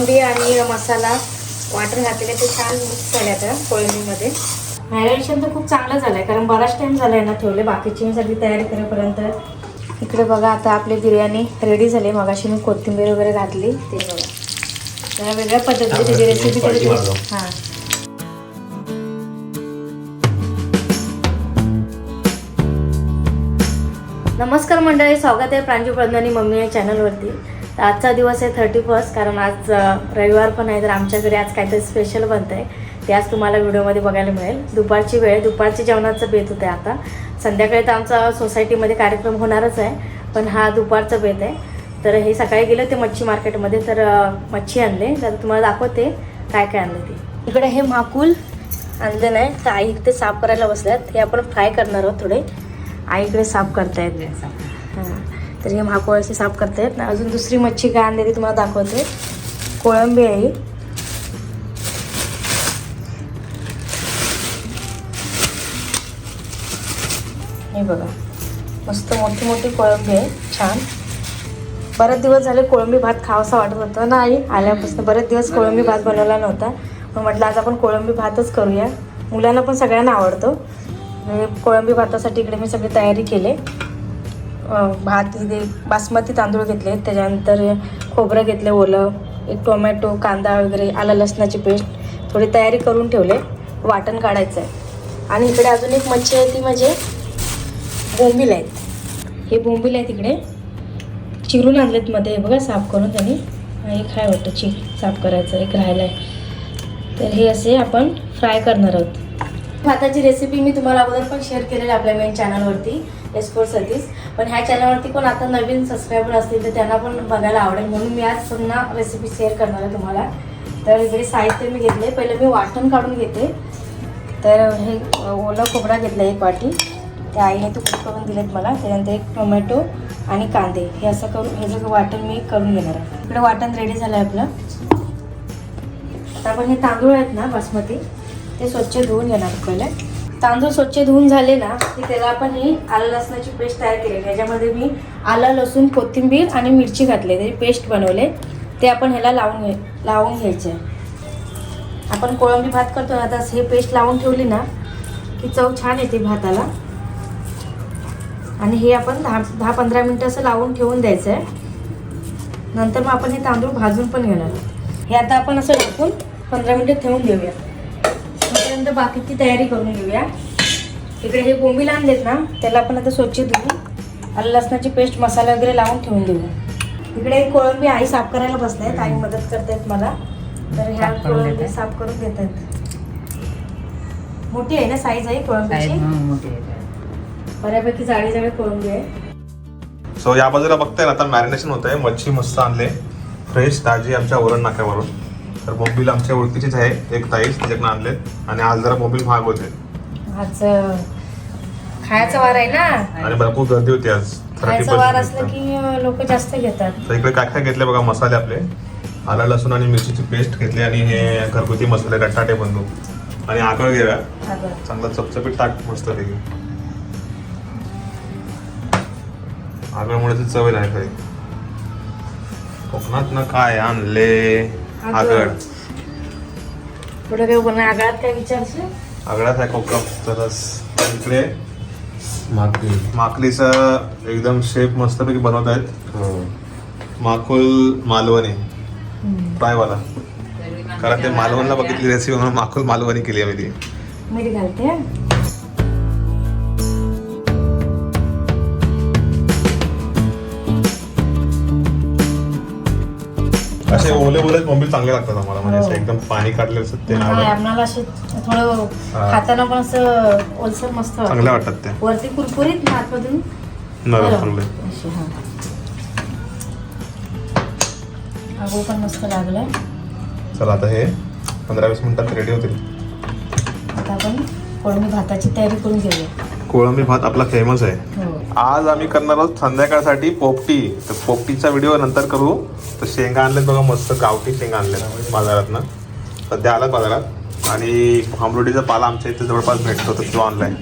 कोळंबी आणि मसाला वाटण घातलेले ते छान मिक्स झाले आता कोळंबीमध्ये मॅरिनेशन तर खूप चांगलं झालं आहे कारण बराच टाईम झाला आहे ना ठेवले. बाकीची मी सगळी तयारी करेपर्यंत इकडे बघा आता आपली बिर्याणी रेडी झाली. मगाशी मी कोथिंबीर वगैरे घातली. ते बघा. जरा वेगळ्या पद्धतीने त्याची रेसिपी मागव. हां. नमस्कार मंडळी स्वागत आहे प्रांजू प्रज्ञानी मम्मी या चॅनलवरती तर आजचा दिवस आहे थर्टी फर्स्ट कारण आज रविवार पण आहे तर आमच्याकडे आज काहीतरी स्पेशल बनतं आहे ते आज तुम्हाला व्हिडिओमध्ये बघायला मिळेल. दुपारची वेळ दुपारची जेवणाचं बेत होतं आता. संध्याकाळी तर आमचा सोसायटीमध्ये कार्यक्रम होणारच आहे पण हा दुपारचा बेत आहे. तर हे सकाळी गेलं ते मच्छी मार्केटमध्ये तर मच्छी आणले. तर तुम्हाला दाखवते काय काय आणलं ते. इकडे हे माकूल आणलं नाही. तर आई इकडे साफ करायला बसल्यात. हे आपण फ्राय करणार आहोत थोडे. आईकडे साफ करतायत. साफ तर हे महाकोळाचे साफ करतायत. ना अजून दुसरी मच्छी काय आणलेली ती तुम्हाला दाखवते. कोळंबी आहे हे. बघा. मस्त मोठी मोठी कोळंबी आहे. छान. बरेच दिवस झाले कोळंबी भात खावासा वाटत होतं ना आई? आल्यापासून बरेच दिवस कोळंबी भात बनवला नव्हता. मग म्हटलं आज आपण कोळंबी भातच करूया. मुलांना पण सगळ्यांना आवडतो. म्हणजे कोळंबी भातासाठी इकडे मी सगळी तयारी केले. भात इथे बासमती तांदूळ घेतले. त्याच्यानंतर खोबरं घेतलं ओलं एक टोमॅटो कांदा वगैरे आलं लसणाची पेस्ट. थोडी तयारी करून ठेवले. वाटण काढायचं आहे आणि इकडे अजून एक मच्छी आहे ती म्हणजे बोंबील आहेत. हे बोंबील आहेत इकडे. चिरून आणलेत मध्ये बघा साफ करून त्यांनी. आणि एक आहे वाटतं चिक साफ करायचं एक राहिलं आहे तर हे असे आपण फ्राय करणार आहोत. भाताची रेसिपी मी तुम्हाला अगोदर पण शेअर केलेली आपल्या मेन चॅनलवरती एस्पोर्ट सतीश. पण ह्या चॅनलवरती पण आता नवीन सबस्क्रायबर असतील तर त्यांना पण बघायला आवडेल. म्हणून मी आज पुन्हा रेसिपी शेअर करणार आहे तुम्हाला. तर इकडे साहित्य मी घेतले. पहिले मी वाटण काढून घेते. तर हे ओलं खोबरा घेतला एक वाटी. त्या आईने तुकडे करून दिलेत मला. त्यानंतर एक टोमॅटो आणि कांदे. हे असं करून हे सगळं वाटण मी करून घेणार आहे. इकडे वाटण रेडी झालं आहे आपलं. आता आपण हे तांदूळ आहेत ना बासमती? ते स्वच्छ धुवून घेणार पहिले तांदूळ स्वच्छ धुवून झाले ना की त्याला आपण ही आलं लसणाची पेस्ट तयार केली ह्याच्यामध्ये मी आलं लसूण कोथिंबीर आणि मिरची घातली त्याची पेस्ट बनवले ते आपण ह्याला लावून घे लावून घ्यायचे आपण कोळंबी भात करतो ना आता हे पेस्ट लावून ठेवली ना की चव छान येते भाताला. आणि हे आपण दहा दहा पंधरा मिनटं असं लावून ठेवून द्यायचं आहे. नंतर मग आपण हे तांदूळ भाजून पण घेणार हे आता आपण असं टाकून पंधरा मिनटं ठेवून देऊया. त्यानंतर बाकीची तयारी करून घेऊया. इकडे हे बोंबील आणलेत ना त्याला आपण आता स्वच्छ धुवून आलं लसणाची पेस्ट मसाला वगैरे लावून ठेवून देऊया इकडे एक कोळंबी आई साफ करायला बसल्यात आई मदत करतायत मला. तर ह्या साफ करून कोळंबी? साफ करून देतात. मोठी आहे ना साईज आहे कोळंबीची? बऱ्यापैकी जाडी जाडी कोळंबी आहे. सो या बाजूला बघताय ना आता मॅरिनेशन होत आहे मच्छी मस्त आणले. फ्रेश ताजी आमच्या वरण नाक्यावरून. तर बोंबील आमच्या ओळखीचीच आहे. एक ताईच तिच्याकडनं आणलेत आणि आज जरा बोंबील महाग होते. आज खायचा वार आहे ना. आणि भरपूर गर्दी होती आज. खायचा वार असलं की लोक जास्त घेतात. तर इकडे काय काय घेतले बघा मसाले आपले. आला लसूण आणि मिरचीची पेस्ट घेतली आणि हे घरगुती मसाले रटाटे बंधू आणि आकळ घेऊया. चांगला चपचपीत टाक मस्त पैकी. आगळमुळे चव नाही खरी कोकणात ना काय आणले? आगळ. पुढे काय बनणार आगळात काय विचारशील? आगळाच आहे कोकणात तरच इकडे. मागणी माकलीचा एकदम शेप मस्तपैकी बनवत आहेत. माकुल मालवणी. फ्रायवाला. कारण ते मालवणला बघितली रेसिपी म्हणून माकुल मालवणी केली आम्ही ती. मीठ घालते? असे ओले ओले बोंबील चांगले लागतात आम्हाला म्हणजे असे हो. एकदम पाणी काढले असतात ते. आम्हाला असे थोडं. खाताना पण असं ओलसर मस्त. चांगले वाटतात ते वरती कुरकुरीत आतमधून नरम. चांगले. आगो पण मस्त लागलाय चला आता हे पंधरा वीस मिनिटात रेडी होतील आता आपण कोळंबी भाताची तयारी करून घेऊया कोळंबी भात आपला फेमस आहे हो आज आम्ही करणार आहोत संध्याकाळसाठी पोपटी. तर पोपटीचा व्हिडिओ नंतर करू. तर शेंगा आणलेत बघा मस्त गावठी शेंगा आणल्यात बाजारातनं. सध्या आलात बाजारात. आणि आंबरोडीचा पाला आमच्या इथे जवळपास भेटतो तर तो ऑनलाईन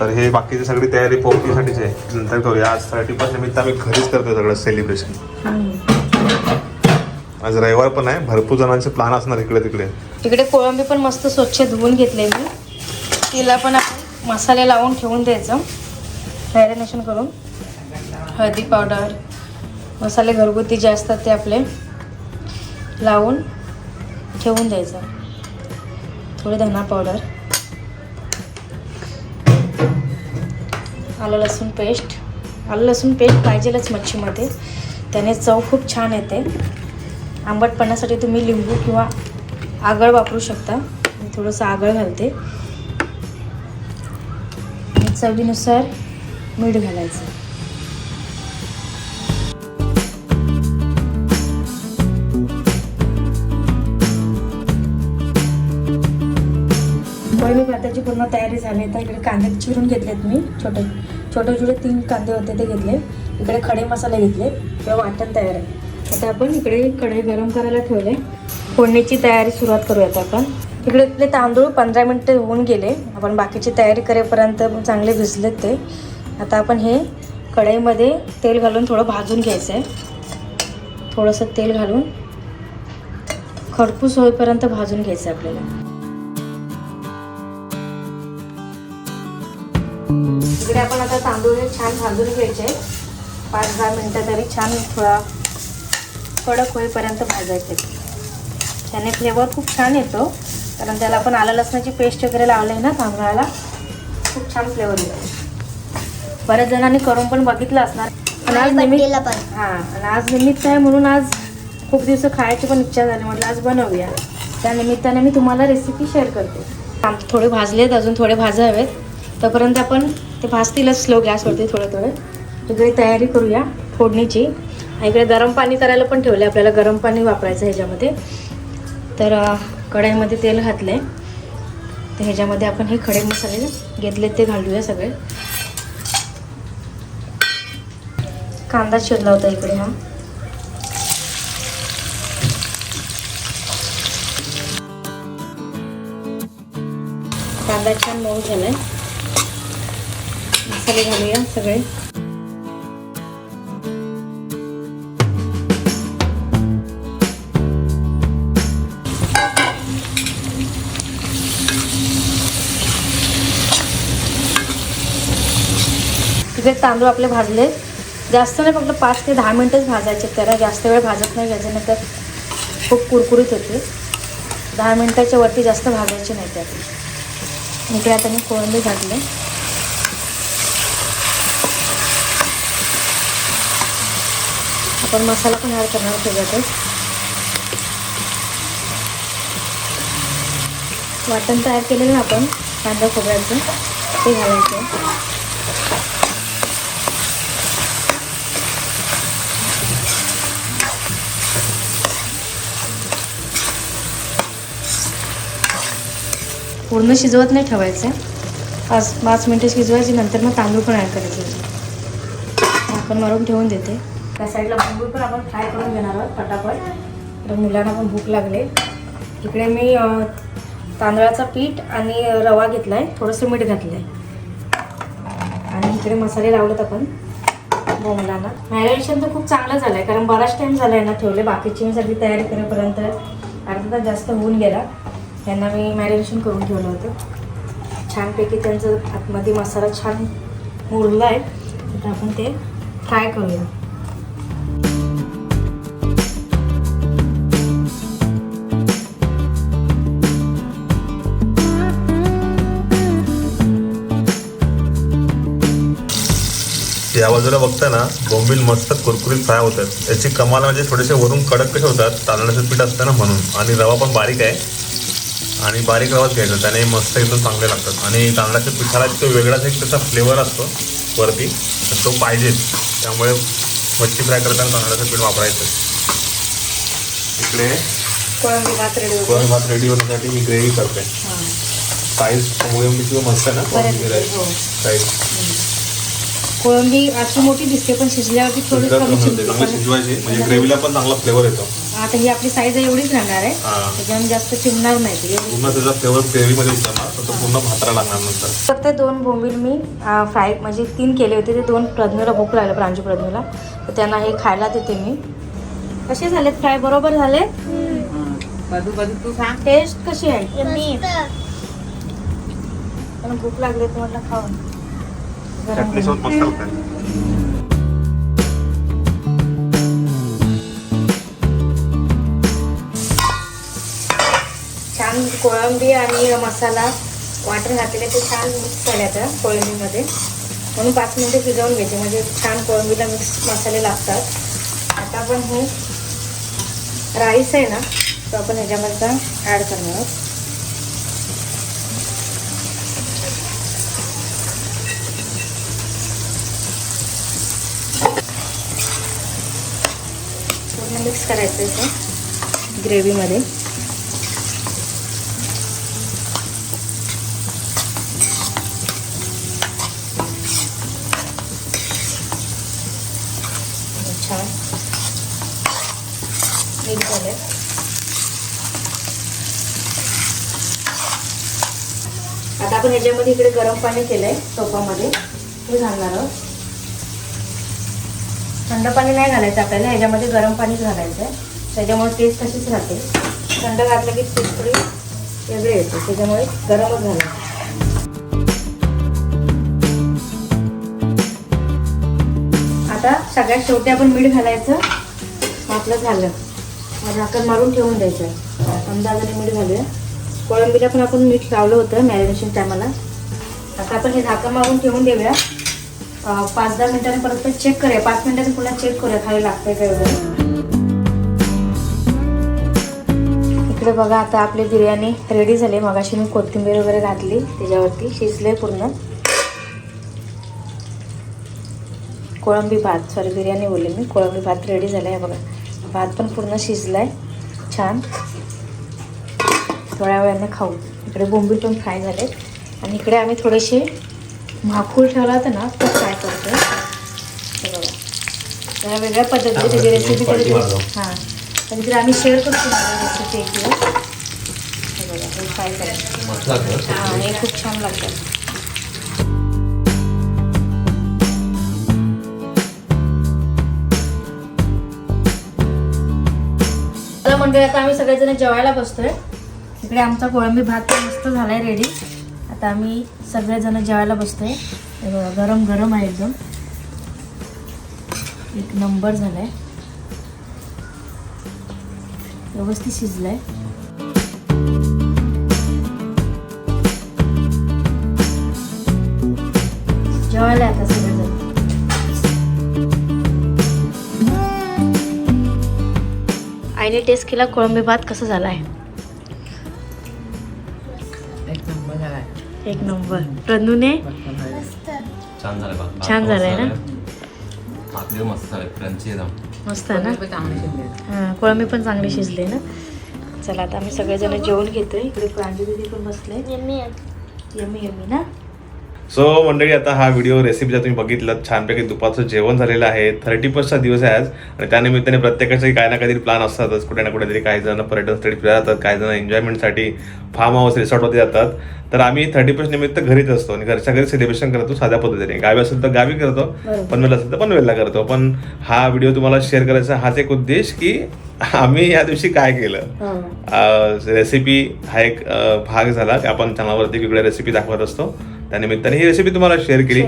तर हे बाकीची सगळी तयारी पोपटीसाठीच आहे. नंतर करूया. आज थर्टी फर्स्ट निमित्त आम्ही घरीच करतो सगळं सेलिब्रेशन. आज रविवार पण आहे. भरपूर जणांचे प्लान असणार इकडे तिकडे. इकडे कोळंबी पण मस्त स्वच्छ धुवून घेतले मी तिला पण आपण मसाले लावून ठेवून द्यायचं. मॅरिनेशन करून हळदी पावडर मसाले घरगुती जे असतात ते आपले लावून ठेवून द्यायचं. थोडी धना पावडर आलं लसूण पेस्ट आलं लसूण पेस्ट पाहिजेलच मच्छीमध्ये. त्याने चव खूप छान येते. आंबटपणासाठी तुम्ही लिंबू किंवा आगळ वापरू शकता. मी थोडंसं आगळ घालते. चवीनुसार मीठ घालायचं. कोळमी भाताची पूर्ण तयारी झाली तर इकडे कांदे चिरून घेतलेत मी. छोटे छोटे छोटे तीन कांदे होते ते घेतले. इकडे खडे मसाले घेतले. किंवा वाटण तयार आहे. आता आपण इकडे कढई गरम करायला ठेवले. फोडणीची तयारी सुरुवात करूयात आपण. इकडे इथले तांदूळ पंधरा मिनटं होऊन गेले. आपण बाकीची तयारी करेपर्यंत चांगले भिजलेत ते. आता आपण हे कढईमध्ये तेल घालून थोडं भाजून घ्यायचं आहे. थोडंसं तेल घालून खरपूस होईपर्यंत भाजून घ्यायचं आहे आपल्याला. इकडे आपण आता तांदूळ हे छान भाजून घ्यायचे पाच दहा मिनटं तरी छान थोडा कडक होईपर्यंत भाजायचे त्याने फ्लेवर खूप छान येतो. कारण त्याला आपण आलं लसणाची पेस्ट वगैरे लावली आहे ना तांदळाला खूप छान फ्लेवर येतो. बऱ्याच जणांनी करून पण बघितलं असणार. पण आज निमित्त पण. हां आणि आज निमित्त आहे म्हणून आज खूप दिवस खायची पण इच्छा झाली. म्हटलं आज बनवूया. त्या निमित्ताने मी तुम्हाला रेसिपी शेअर करते. आम थोडे भाजलेत अजून थोडे भाजावेत. तोपर्यंत आपण ते भाजतीलच स्लो गॅसवरती थोडे थोडे. इकडे तयारी करूया फोडणीची. आणि इकडे गरम पाणी करायला पण ठेवले आपल्याला गरम पाणी वापरायचं ह्याच्यामध्ये. तर कढईमध्ये तेल घातले तर ह्याच्यामध्ये आपण हे खडे मसाले घेतले ते घालूया सगळे. कांदा चिरला होता इकडे हा. कांदा छान मऊ झालाय. मसाले घालूया सगळे. तिकडे तांदूळ आपले भाजले जास्त नाही फक्त पाच ते दहा मिनटंच भाजायचे. त्याला जास्त वेळ भाजत नाही याच्यानंतर खूप कुरकुरीत होते. दहा मिनटाच्या वरती जास्त भाजायचे नाही त्यात. इकडे आता मी कोळंबी घातले आपण मसाला पण ॲड करणार त्याच्यातच. वाटण तयार केलेलं ना आपण कांदा खोबऱ्याचं. ते घालायचं. पूर्ण शिजवत नाही ठेवायचं. पाच पाच मिनटं शिजवायची नंतर मग तांदूळ पण ॲड करायचे. आपण मारून ठेवून देते. त्या साईडला तांदूळ पण आपण फ्राय करून घेणार आहोत पटापट. तर मुलांना पण भूक लागले. इकडे मी तांदळाचा पीठ आणि रवा घेतला आहे थोडंसं मीठ घातलं आहे आणि इकडे मसाले लावलेत आपण. मुलांना. मॅरिनेशन तर खूप चांगलं झालं आहे कारण बराच टाईम झाला आहे ना ठेवले. बाकीची मी सगळी तयारी करेपर्यंत अर्धा तास जास्त होऊन गेला. त्यांना मी मॅरिनेशन करून ठेवलं होतं. छानपैकी त्यांचं आतमध्ये मसाला छान मुरला आहे तर आपण ते फ्राय करूया. या बाजूला बघता ना बोंबील मस्त कुरकुरीत फ्राय होतात. याची कमाल म्हणजे थोडेसे वरून कडक कसे होतात तांदळाचं पीठ असतं ना म्हणून. आणि रवा पण बारीक आहे. आणि बारीक रवाच घ्यायचा. त्याने मस्त एकदम चांगले लागतात. आणि तांदळाच्या पिठाला तो वेगळाच एक त्याचा फ्लेवर असतो वरती. तर तो पाहिजेच त्यामुळे मच्छी फ्राय करताना तांदळाचं पीठ वापरायचं. इकडे कोळंबी भात रेडी होण्यासाठी मी ग्रेव्ही करते. हां. साईज कोळंबी किंवा मस्त ना? बऱ्यापैकी, हो. साईज कोळंबी अशी मोठी दिसते पण शिजल्यावरती थोडी शिजवायची. म्हणजे ग्रेव्हीला पण चांगला फ्लेवर येतो. आता ही आपली साईज एवढीच राहणार आहे. त्याच्यामुळे जास्त चिमणार नाही पूर्ण त्याचा फ्लेवर ग्रेव्हीमध्ये उतरणार तर तो पूर्ण भाताला लागणार नंतर. फक्त दोन बोंबील मी फ्राय म्हणजे तीन केले होते ते दोन प्रज्ञूला भूक लागलं प्रांजू प्रज्ञूला. तर त्यांना हे खायला देते मी. कसे झालेत फ्राय? बरोबर झाले? बाजू बाजू तू सांग. टेस्ट कशी आहे? पण भूक लागली तर म्हटलं खाऊन. कोळंबी आणि मसाला वाटण घातलेले ते छान मिक्स झाले कोळंबीमध्ये. म्हणून पाच मिनटं शिजवून घ्यायचे. म्हणजे छान कोळंबीला मिक्स मसाले लागतात. आता आपण हे राईस आहे ना तो आपण ह्याच्यामध्ये ॲड करणार आहोत. पूर्ण मिक्स करायचं आहे ग्रेव्हीमध्ये छान मीठ झाले आता आपण ह्याच्यामध्ये इकडे गरम पाणी केलंय टोपामध्ये हे घालणार आहोत. थंड पाणी नाही घालायचं आपल्याला ह्याच्यामध्ये गरम पाणीच घालायचं आहे त्याच्यामुळे टेस्ट तशीच राहते. थंड घातलं की टेस्ट थोडी वेगळी येते त्याच्यामुळे गरमच घालायचं. आता सगळ्यात शेवटी आपण मीठ घालायचं. आपलं झालं. झाकण मारून ठेवून द्यायचं अंदाजाने मीठ घालूया. कोळंबीला पण आपण मीठ लावलं होतं मॅरिनेशन टायमाला. आता आपण हे झाकण मारून ठेवून देऊया. पाच दहा मिनिटांनी परत चेक करूया. पाच मिनिटांनी पुन्हा चेक करूया खाली लागतंय काय वगैरे. इकडे बघा आता आपली बिर्याणी रेडी झाली. मगाशी मी कोथिंबीर वगैरे घातली त्याच्यावरती. शिजले पूर्ण. कोळंबी भात. सॉरी बिर्याणी बोलले मी. कोळंबी भात रेडी झाला आहे बघा. भात पण पूर्ण शिजला आहे छान. थोड्या वेळाने खाऊ. इकडे बोंबील पण फ्राय झाले आणि इकडे आम्ही थोडेसे म्हाकूळ ठेवला होता ना तो फ्राय करतो हे बघा. जरा वेगळ्या पद्धतीने त्याची रेसिपी कधी हां. कधीतरी आम्ही शेअर करतो रेसिपी एक दिवस. बघा हे फ्राय करायचं हां हे खूप छान लागतात चला आता आम्ही सगळेजण जेवायला बसतोय. इकडे आमचा कोळंबी भात पण मस्त झालाय रेडी आता आम्ही सगळेजण जेवायला बसतोय. गरम गरम आहे एकदम. एक नंबर झालाय. व्यवस्थित शिजलाय. जेवायला आता सगळेजण. आईने टेस्ट केला कोळंबी भात कसं झाला आहे? एक नंबर झाला एक नंबर. प्रनूने? छान झालं बा छान झालंय ना? मस्त आहे ना? हां कोळंबी पण चांगली शिजली ना? चला आता आम्ही सगळेजण जेवण घेतोय. इकडे प्रांजली दिदी पण बसले यम्मी यम्मी ना? सो मंडळी आता हा व्हिडिओ रेसिपीचा तुम्ही बघितलं छानपैकी दुपारचं जेवण झालेलं आहे. थर्टी फर्स्टचा दिवस आहे आज. आणि त्यानिमित्ताने प्रत्येकाचे काही ना काहीतरी प्लॅन असतातच. कुठे ना कुठेतरी काही जण पर्यटनस्थळी फिरायला जातात काही जण एन्जॉयमेंटसाठी फार्म हाऊस रिसॉर्टमध्ये जातात. तर आम्ही थर्टी फर्स्ट निमित्त घरीच असतो आणि घरच्या घरी सेलिब्रेशन करतो साध्या पद्धतीने. गावी असेल तर गावी करतो. पनवेल असेल तर पनवेलला करतो. पण हा व्हिडिओ तुम्हाला शेअर करायचा हाच एक उद्देश की आम्ही या दिवशी काय केलं? रेसिपी हा एक भाग झाला. आपण चॅनलवरती वेगळ्या रेसिपी दाखवत असतो. त्यानिमित्ताने ही रेसिपी तुम्हाला शेअर केली.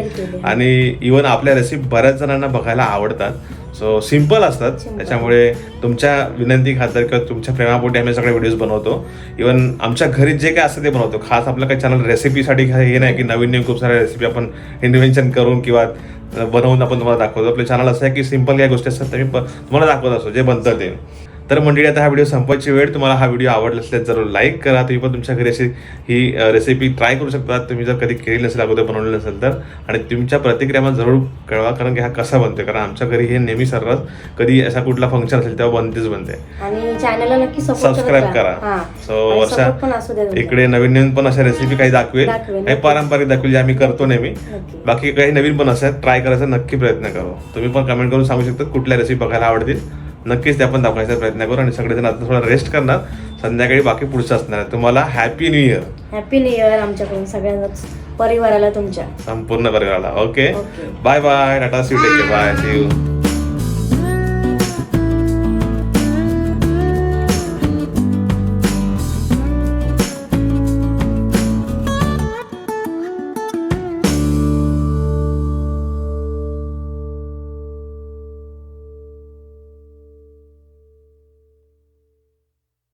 आणि इवन आपल्या रेसिपी बऱ्याच जणांना बघायला आवडतात. सो सिंपल असतात. त्याच्यामुळे तुमच्या विनंती खातर किंवा तुमच्या प्रेमापोटी आम्ही सगळे व्हिडिओज बनवतो. इवन आमच्या घरी जे काय असतं ते बनवतो. खास आपलं काही चॅनल रेसिपीसाठी हे नाही की नवीन नवीन खूप साऱ्या रेसिपी आपण इन्व्हेन्शन करून किंवा बनवून आपण तुम्हाला दाखवतो. आपलं चॅनल असं आहे की सिंपल काही गोष्टी असतात ते मी तुम्हाला दाखवत असतो. जे बनतं ते. तर मंडळी आता हा व्हिडिओ संपायची वेळ. तुम्हाला हा व्हिडिओ आवडला असल्यास जरूर लाईक करा. तुम्ही पण तुमच्या घरी अशी ही रेसिपी ट्राय करू शकता. तुम्ही जर कधी केली नसेल अगोदर बनवलेलं नसेल तर. आणि तुमच्या प्रतिक्रिया मला जरूर कळवा कारण की हा कसा बनतोय? कारण आमच्या घरी हे नेहमी सर्रास कधी असा कुठला फंक्शन असेल तेव्हा बनतेच बनते. आणि चॅनलला नक्की सपोर्ट सबस्क्राईब करा. सो वर्षा. इकडे नवीन नवीन पण अशा रेसिपी काही दाखवेल. काही. पारंपरिक दाखवेल जे आम्ही करतो नेहमी. बाकी काही नवीन पण असतात ट्राय करायचा नक्की प्रयत्न करू. तुम्ही पण कमेंट करून सांगू शकता कुठल्या रेसिपी बघायला आवडतील. नक्कीच ते आपण दाखवायचा प्रयत्न करू आणि सगळेजण आता थोडा रेस्ट करणार. संध्याकाळी बाकी पुढचं असणार. आहे. तुम्हाला happy new year happy new year आमच्याकडून सगळ्यांनाच परिवाराला तुमच्या. संपूर्ण परिवाराला. Okay. Bye bye tata see take bye see you